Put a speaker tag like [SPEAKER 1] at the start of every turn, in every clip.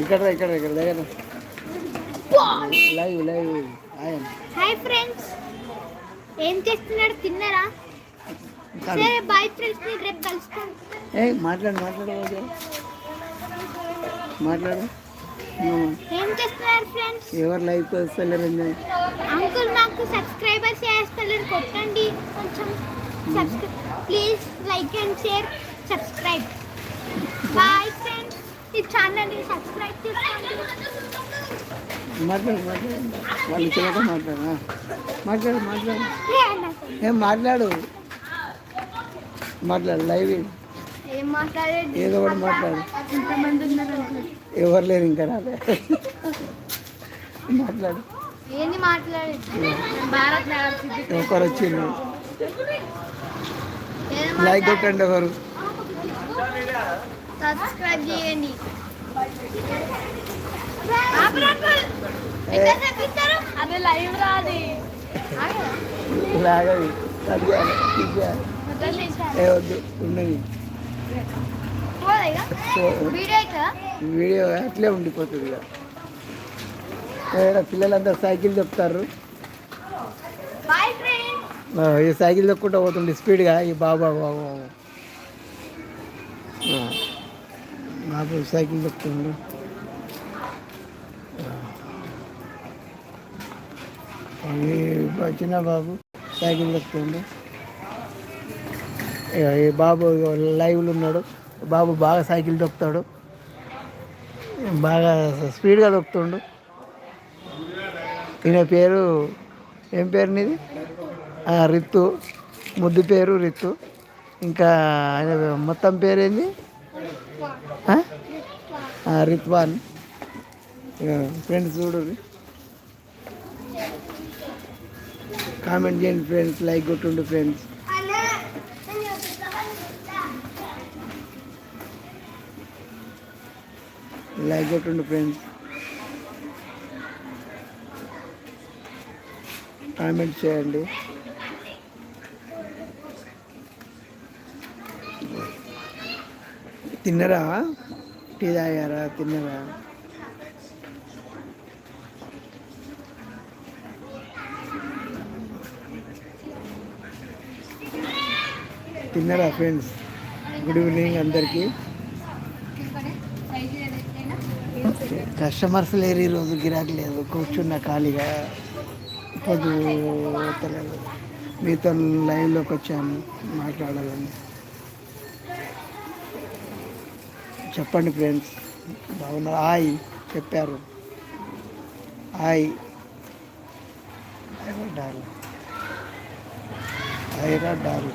[SPEAKER 1] ఇక్కడ ఇక్కడ ఇక్కడ దగ్గర. Live live.
[SPEAKER 2] Hi friends. ఏం చేస్తున్నారు? తిన్నారా? సరే బాయ్ ఫ్రెండ్స్ని రేపు కలుస్తాం
[SPEAKER 1] ఏ మాట్లాడు మాట్లాడు. మాట్లాడు.
[SPEAKER 2] ఏం చేస్తున్నారు ఫ్రెండ్స్?
[SPEAKER 1] ఎవరు లైవ్ వస్తలేరు
[SPEAKER 2] అంకుల్ మాకు సబ్స్క్రైబర్స్ చేస్తలేరు. కొట్టండి. కొంచెం subscribe please like and share subscribe. ఈ ఛానల్ని సబ్స్క్రైబ్ చేసుకోండి.
[SPEAKER 1] మాట్లాడు మాట్లాడు. వాళ్ళు మాట్లాడు. మాట్లాడు మాట్లాడు.
[SPEAKER 2] ఏ
[SPEAKER 1] మాట్లాడు? మాట్లాడు లైవ్ ఇది.
[SPEAKER 2] ఏం మాట్లాడేది?
[SPEAKER 1] ఏదో ఒకటి మాట్లాడు.
[SPEAKER 2] ఉన్నారు
[SPEAKER 1] ఎవరు లేరు ఇంకా రాలే. మాట్లాడు.
[SPEAKER 2] ఏంది మాట్లాడేది? భారత్ నగర్ సిద్ధి
[SPEAKER 1] ఒకరు వచ్చిండు
[SPEAKER 2] ఏదో
[SPEAKER 1] లైక్ కొట్టండి ఒకరు
[SPEAKER 2] సబ్స్క్రైబ్ చేయండి. లైవ్ రాది
[SPEAKER 1] లాగది వద్దు ఉన్నది
[SPEAKER 2] వీడియో
[SPEAKER 1] అట్లే ఉండిపోతుంది ఇక. ఏడ పిల్లలందరూ సైకిల్ చెప్తారు ఈ సైకిల్ తొక్కుంటూ పోతుండే స్పీడ్గా ఈ బాబా బాబు బాబు సైకిల్ తొక్కుతుండు చిన్న బాబు సైకిల్ తొక్కుతుండు ఈ బాబు లైవ్లో ఉన్నాడు. బాబు బాగా సైకిల్ దొక్కుతాడు. బాగా స్పీడ్గా దొక్కుతుండు. ఈయన పేరు ఏం పేరు నీది? ఆ, రిత్తు. ముద్దు పేరు రిత్తు. ఇంకా ఆయన మొత్తం పేరేంది? రిత్వాన్. ఫ్రెండ్స్ చూడు కామెంట్ చేయండి ఫ్రెండ్స్ లైక్ కొట్టుండు ఫ్రెండ్స్ లైక్ కొట్టుండు ఫ్రెండ్స్ కామెంట్ చేయండి. తిన్నరా? టీ తాగారా? తిన్నరా తిన్నరా ఫ్రెండ్స్? గుడ్ ఈవినింగ్ అందరికీ. కస్టమర్స్ లేరు ఈరోజు గిరాకీ లేదు. కూర్చున్న ఖాళీగా. పొద్దు మీతో లైవ్లోకి వచ్చాను మాట్లాడాలని. చెప్పండి ఫ్రెండ్స్. బాగున్నారు హాయ్ చెప్పారు. హాయ్. డాల్ ఐరా డాల్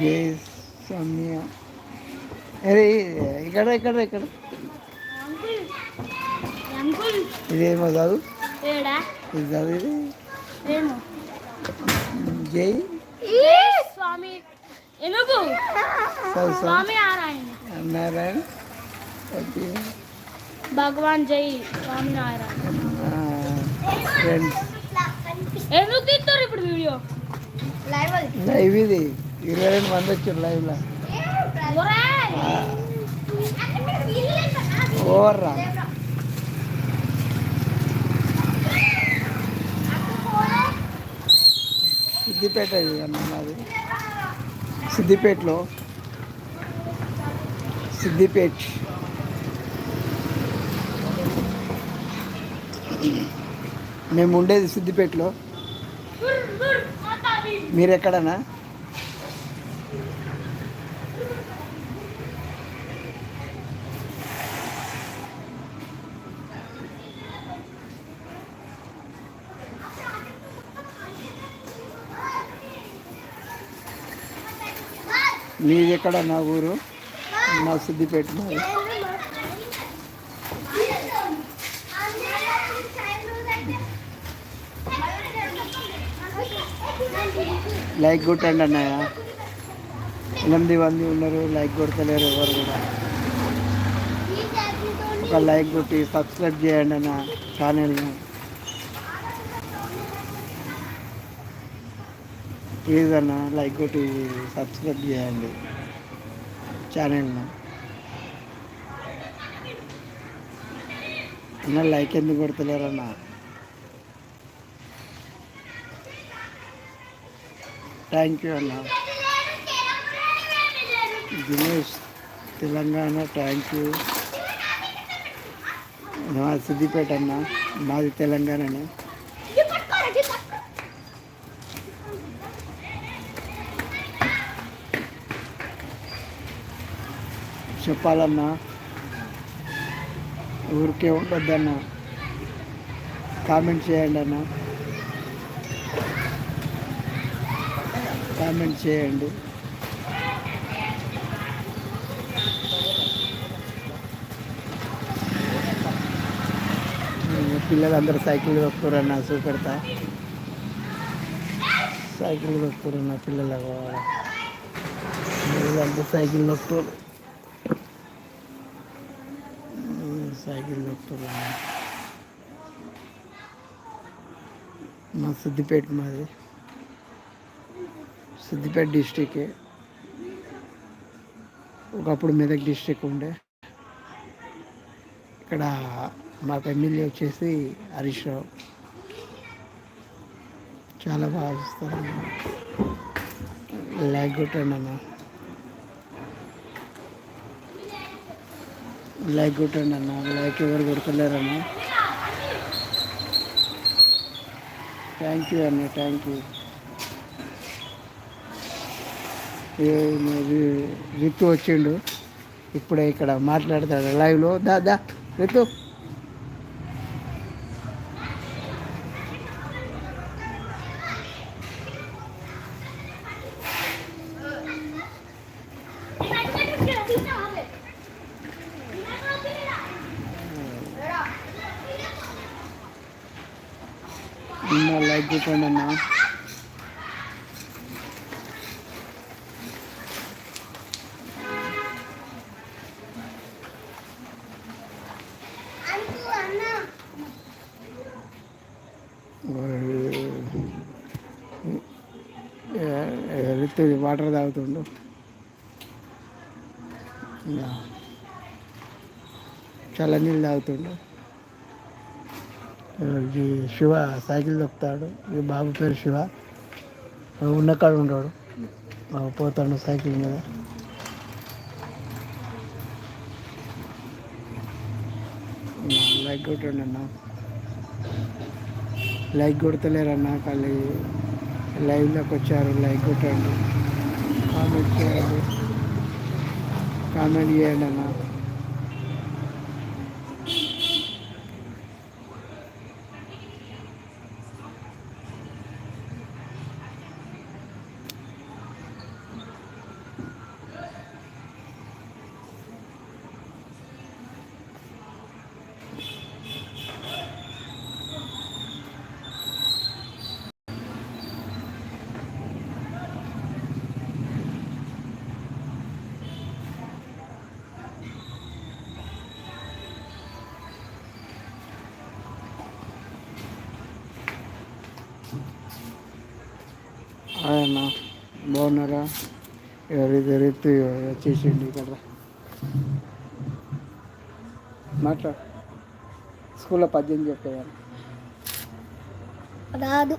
[SPEAKER 1] జై సౌమ్య అరే ఇక్కడ ఇక్కడ ఇక్కడ. ఇదేమో చదువు. ఇది చదువు జై.
[SPEAKER 2] స్వామి
[SPEAKER 1] చదువు
[SPEAKER 2] స్వామి నారాయణ.
[SPEAKER 1] నారాయణ.
[SPEAKER 2] భగవాన్ జై స్వామి నారాయణ.
[SPEAKER 1] ఫ్రెండ్స్
[SPEAKER 2] ఎందుకు తీస్తారు ఇప్పుడు వీడియో? లైవ్
[SPEAKER 1] లైవ్ ఇది. ఇరవై రెండు మంది వచ్చారు లైవ్లో ఓవర్ రా. సిద్దిపేట ఇది అన్న సిద్దిపేటలో. సిద్దిపేట. మేము ఉండేది సిద్దిపేటలో. మీరు మీది ఎక్కడ నా ఊరు? నా సిద్దిపేట లైక్ కొట్టండి అన్నయ్య. ఎనిమిది మంది ఉన్నారు లైక్ కొడతలేరు ఎవరు కూడా. ఒక లైక్ కొట్టి సబ్స్క్రైబ్ చేయండి అన్న ఛానల్ని. ప్లీజ్ అన్న లైక్ కొట్టి సబ్స్క్రైబ్ చేయండి. ఛానల్ను అన్న లైక్ ఎందుకు కొడతలేరన్న థ్యాంక్ యూ అన్న. దినేష్ తెలంగాణ థ్యాంక్ యూ మా సిద్దిపేట అన్న మాది తెలంగాణనే
[SPEAKER 2] ఇది పట్టుకోరా, ఇది పట్టుకో.
[SPEAKER 1] చెప్పాలన్నా ఊరికే ఉండొద్దన్నా. కామెంట్ చేయండి అన్న. కామెంట్ చేయండి. పిల్లలందరూ సైకిల్ తొక్కురన్న చూపెడతా. సైకిల్ తొక్కురన్న పిల్లలు పిల్లలందరూ సైకిల్ తొక్కుతారు సైకిల్ మా సిద్దిపేట మాది. సిద్దిపేట డిస్టిక్ ఒకప్పుడు మెదక్ డిస్టిక్ ఉండే. ఇక్కడ మాకు ఎమ్మెల్యే వచ్చేసి హరీష్ రావు. చాలా బాగా ఇస్తారు లైక్ కొట్టండి అన్న. లైక్ కొట్టండి అన్న. లైక్ ఎవరు కొడతలేరన్న. థ్యాంక్ యూ అన్న థ్యాంక్ యూ రితు వచ్చిండు. ఇప్పుడే ఇక్కడ మాట్లాడతాడు లైవ్లో. దా దా రితు అన్న లైక్ కొట్టండి అన్న రితు వాటర్ ఇంకా నీళ్ళు తాగుతుండు. ఈ శివ సైకిల్ తొక్కుతాడు. ఈ బాబు పేరు శివ. ఉన్న కాడ ఉంటాడు బాబు పోతాడు సైకిల్ మీద. లైక్ కొట్టండి అన్న లైక్ కొడతలేరన్న ఖాళీ. లైవ్లోకి వచ్చారు లైక్ కొట్టండి. కామెంట్ చేయండి కామెంట్ అన్న ఆయన బాగున్నారా ఎవరైతే రేపు వచ్చేసిండి ఇక్కడ. మాట్లాడు స్కూల్లో పద్యం చెప్పేవారు.
[SPEAKER 2] రాదు.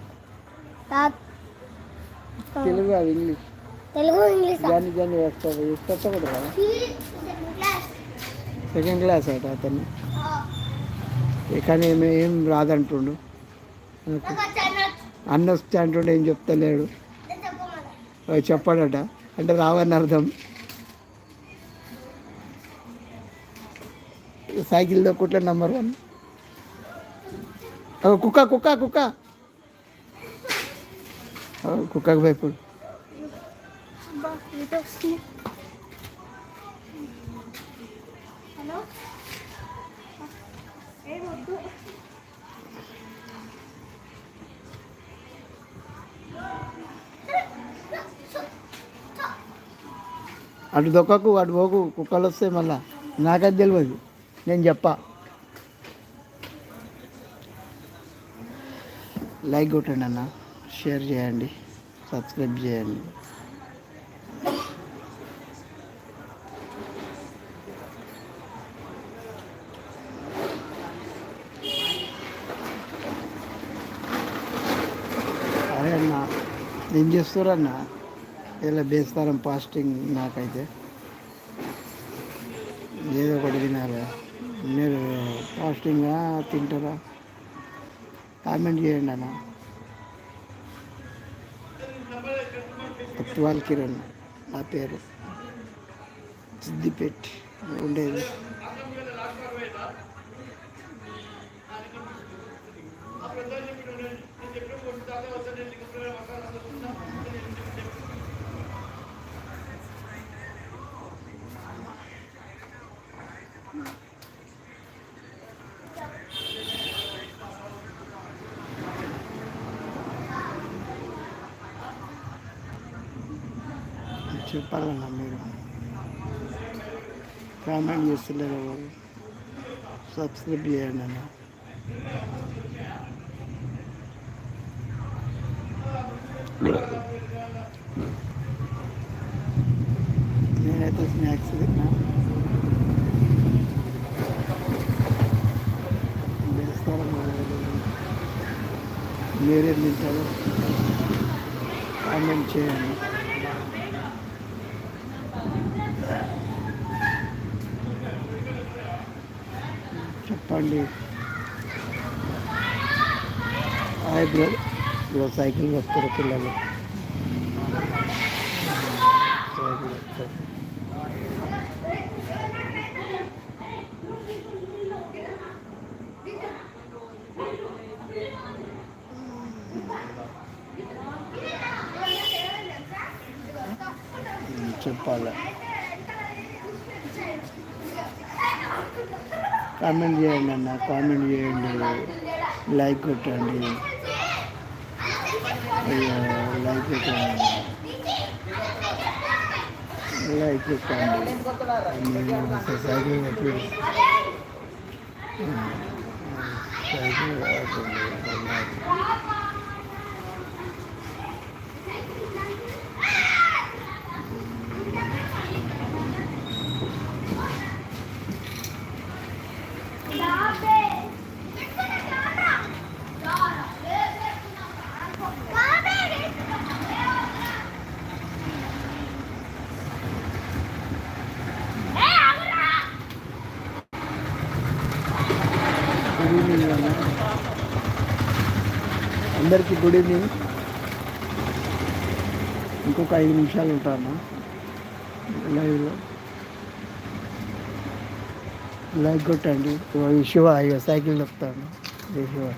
[SPEAKER 1] తెలుగు అది ఇంగ్లీష్.
[SPEAKER 2] తెలుగు ఇంగ్లీష్?
[SPEAKER 1] జాని వస్తుంది కొత్త కూడా కదా? సెకండ్ క్లాస్ అట అతను. ఏ కానీ ఏం రాదంటుండు. అన్న వస్తే అంటుండే ఏం చెప్తలేడు. చెప్పాడట. అంటే రావని అర్థం. సైకిల్ దొక్కుట్ల నెంబర్ వన్ కుక్క కుక్క కుక్క. కుక్కకు భయపడు అటు దొక్కకు అటు పోకు కుక్కలు వస్తే మళ్ళా నాకది తెలియదు నేను చెప్ప. లైక్ కొట్టండి అన్న. షేర్ చేయండి. సబ్స్క్రైబ్ చేయండి. అరే అన్న ఏం చేస్తారన్నా ఇలా బేస్తారం ఫాస్టింగ్ నాకైతే. ఏదో ఒకటి తినాలి. మీరు ఫాస్టింగా తింటారా? కామెంట్ చేయండి అన్న. అత్వాల్ కిరణ్ నా పేరు. సిద్దిపేట్ ఉండేది చెప్పాలన్నా మీరు కామెంట్ చేస్తలేరు ఎవరు సబ్స్క్రైబ్ చేయండి అన్న నేనైతే స్నాక్స్ తిన్నా వేస్తారా మీరేం తింటారు కామెంట్ చేయండి చెప్పండి. హాయ్ సైకిల్ వస్తారు పిల్లలు. చెప్పాలి? కామెంట్ చేయండి అన్న కామెంట్ చేయండి లైక్ కొట్టండి. అయ్యో లైక్ కొట్టండి. లైక్ కొట్టండి. నేను సైకిల్ కొట్టి సైకిల్ కొట్టండి. గుడ్ ఈవినింగ్ అన్న అందరికీ గుడ్ ఈవినింగ్. ఇంకొక ఐదు నిమిషాలు ఉంటాను? లైవ్లో. లైక్ కొట్టండి. శివ అయ్యో సైకిల్ చెప్తాను శివ.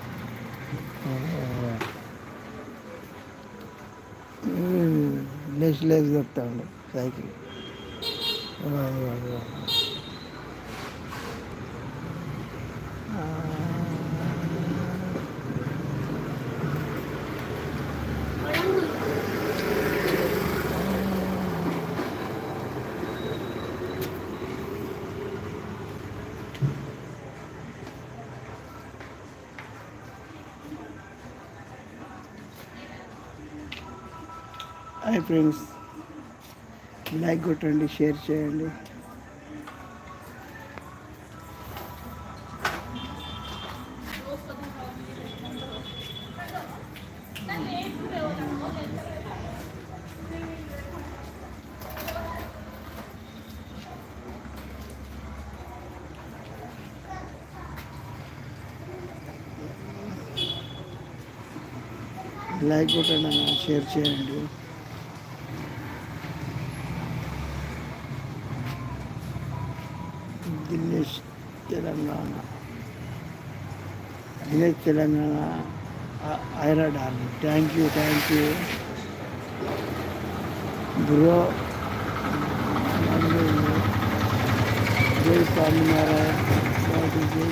[SPEAKER 1] నెక్స్ట్ లేచి చెప్తాను సైకిల్. Hi friends. లైక్ కొట్టండి షేర్ చేయండి. లైక్ కొట్టండి షేర్ చేయండి. Dinesh Telangana Dinesh Telangana Aira darling thank you thank you bro జై స్వామినారాయణ స్వామి జై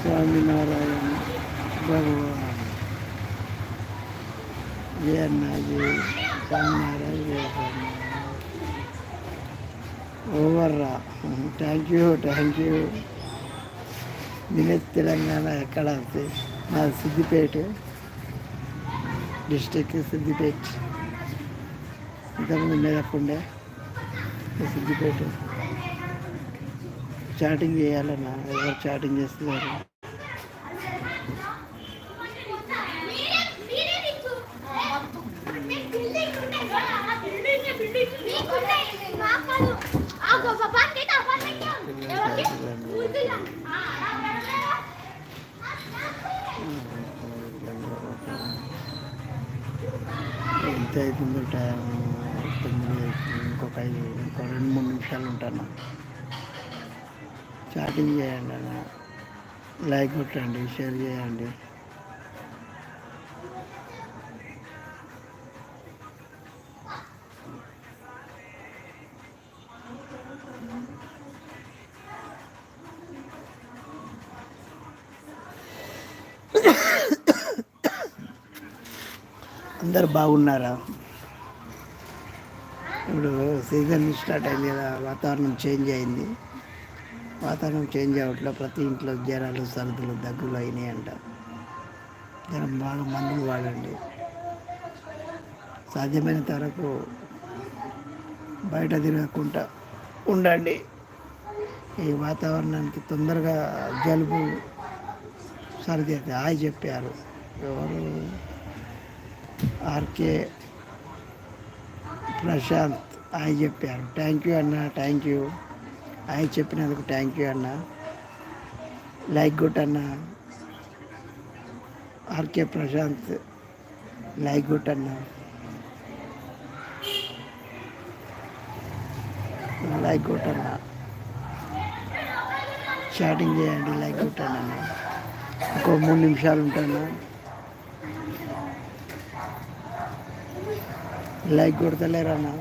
[SPEAKER 1] స్వామినారాయణ భగవాన్ జయ అన్న జై స్వామినారాయణ జయ ఓవర్రా. Thank you thank you village Telangana ఎక్కడ అంటే మా సిద్దిపేట డిస్టిక్ సిద్దిపేట. ఇంతకుముందు మేరకుండే సిద్దిపేట. చాటింగ్ చేయాలన్నా ఎవరు చాటింగ్ చేస్తున్నారు? ఎంత అవుతుందో టైం. తొమ్మిది అవుతుంది ఇంకొక ఐదు ఇంకో రెండు మూడు నిమిషాలు ఉంటాను. చాటింగ్ చేయండి అన్న. లైక్ కొట్టండి షేర్ చేయండి. అందరు బాగున్నారా? ఇప్పుడు సీజన్ స్టార్ట్ అయింది కదా వాతావరణం చేంజ్ అయింది. వాతావరణం చేంజ్ అవ్వట్లో ప్రతి ఇంట్లో జ్వరాలు సర్దులు దగ్గులు అయినాయి అంట. జనం బాగా మందులు వాడండి. సాధ్యమైనంత వరకు బయట తిరగకుండా ఉండండి. ఈ వాతావరణానికి తొందరగా జలుబు సర్ది అయితే హాయ్ చెప్పారు. ఎవరు? ఆర్కే ప్రశాంత్ ఆయన చెప్పారు. థ్యాంక్ యూ అన్న థ్యాంక్ యూ ఆయన చెప్పినందుకు థ్యాంక్ యూ అన్న. లైక్ కొట్టన్న ఆర్కే ప్రశాంత్ లైక్ కొట్టన్న లైక్ గుట్ అన్న. చాటింగ్ చేయండి లైక్ గుట్ అన్న. ఇంకో మూడు నిమిషాలు ఉంటాను? లైక్ కొడతలేరన్నా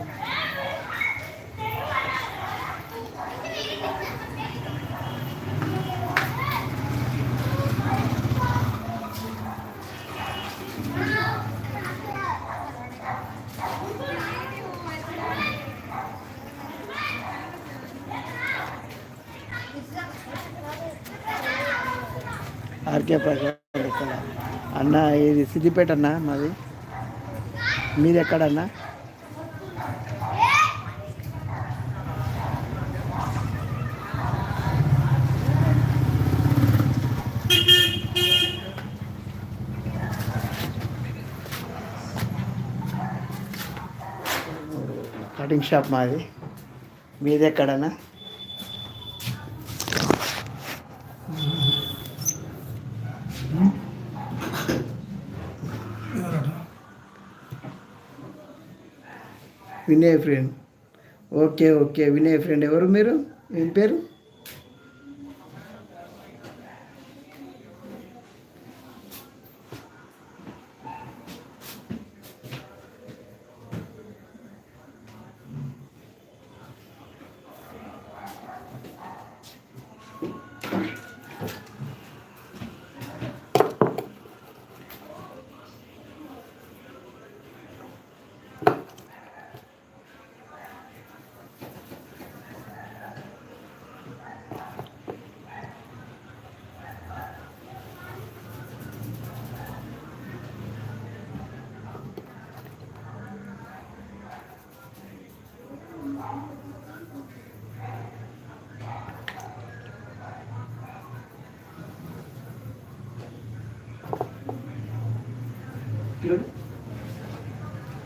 [SPEAKER 1] ఆర్కే ప్రసాద్ ఇక్కడ అన్న ఇది సిద్దిపేట అన్న మాది మీది ఎక్కడన్నా కటింగ్ షాప్ మాది. మీది ఎక్కడన్నా Vinay friend. Okay okay. Vinay friend ఎవరు మీరు? ఏం పేరు?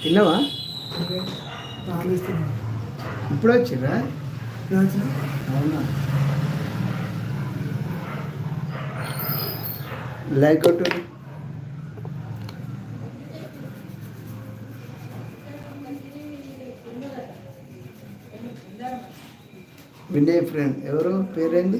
[SPEAKER 1] తిన్నావా? ఇప్పుడు వచ్చిరా అవునా? లైక్ కొట్టు. వినయ్ ఫ్రెండ్ ఎవరు? పేరేంది?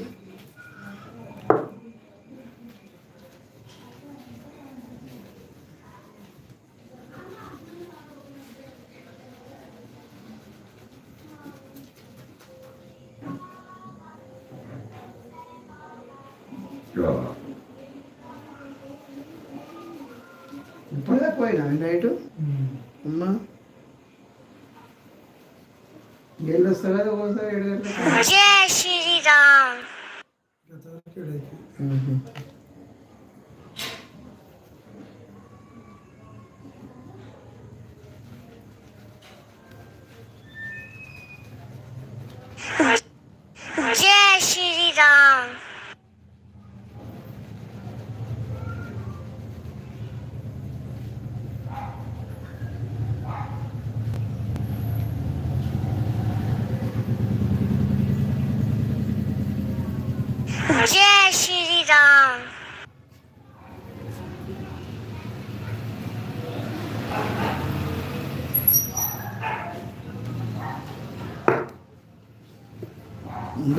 [SPEAKER 1] పోయినా నైట్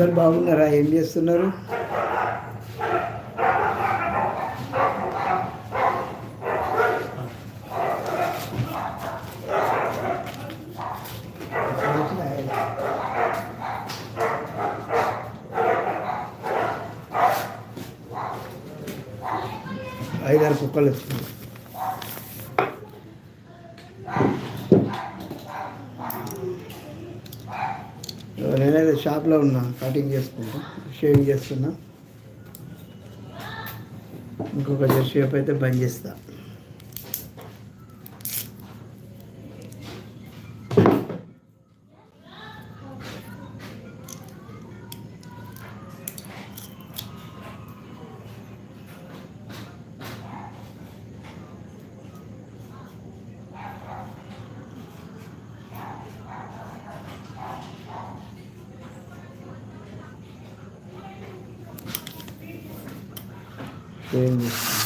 [SPEAKER 1] అందరు బాగున్నారా? ఏం చేస్తున్నారు? ఐదారు కుక్కలు వస్తుంది షాప్లో ఉన్నా కటింగ్ చేసుకుంటా షేవింగ్ చేస్తున్నా. ఇంకొక షేప్ అయితే బంద్ చేస్తాను షేవింగ్ చేస్తున్నా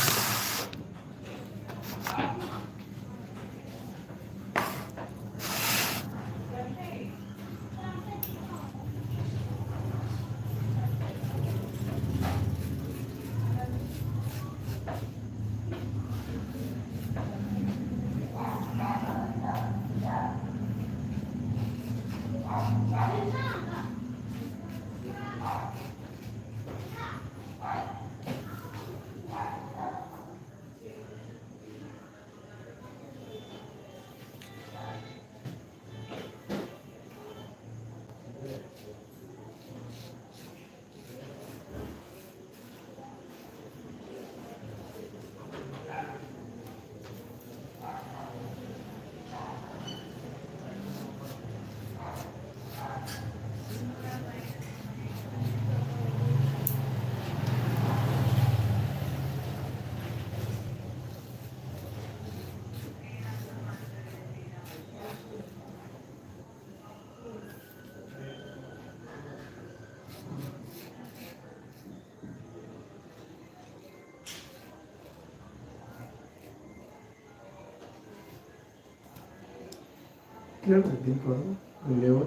[SPEAKER 1] దీంట్లో లేవు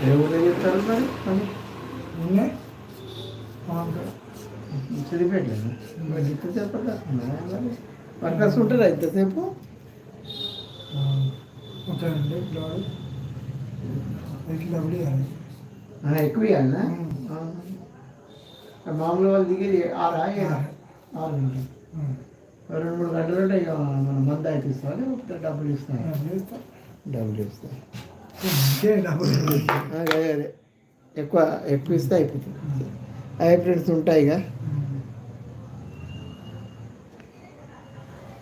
[SPEAKER 1] ఏ ఊళ్ళో చెప్తారు మరి పని
[SPEAKER 3] ఉన్నాయి మామూలుగా
[SPEAKER 1] చదివేట్లేదు మరి ఇంతసేపు వర్కర్స్ ఉంటారా ఇంతసేపు
[SPEAKER 3] ఉంటాయండి బ్లౌజ్ ఇట్లా డబ్బులు ఇవ్వాలి
[SPEAKER 1] ఆ, ఎక్కువ ఇవ్వాలనా మామూలు వాళ్ళు దిగేది ఆరా ఏడా ఆరు గంటలు రెండు మూడు గంటలు ఉంటే ఇక మనం మంద అయితే ఇస్తాం లేకపోతే డబ్బులు ఇస్తాం
[SPEAKER 3] డబ్బులు ఇస్తా.
[SPEAKER 1] డబ్బులు ఇస్తాం.
[SPEAKER 3] ఇంకే డబ్బులు
[SPEAKER 1] అదే అదే. ఎక్కువ ఎక్కువ ఇస్తే అయిపోతుంది. హైబ్రిడ్స్ ఉంటాయిగా